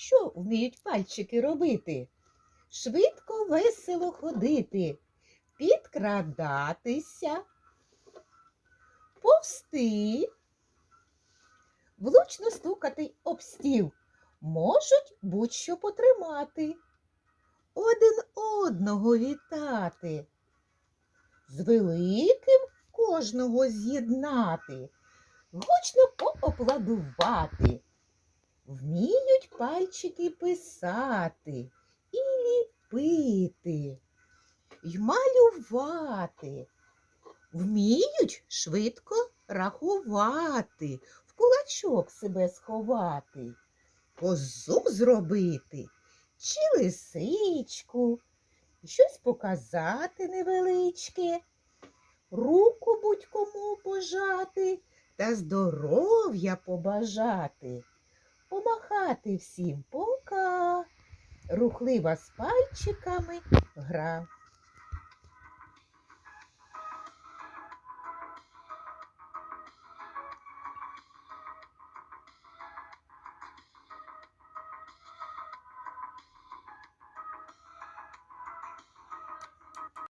Що вміють пальчики робити? Швидко, весело ходити, підкрадатися, повсти, влучно стукати об стіл, можуть будь-що потримати, один одного вітати, з великим кожного з'єднати, гучно поопладувати. Вміють пальчики писати і ліпити, й малювати. Вміють швидко рахувати, в кулачок себе сховати, козу зробити чи лисичку, щось показати невеличке, руку будь-кому пожати та здоров'я побажати помахати всім пока. Рухлива з пальчиками гра.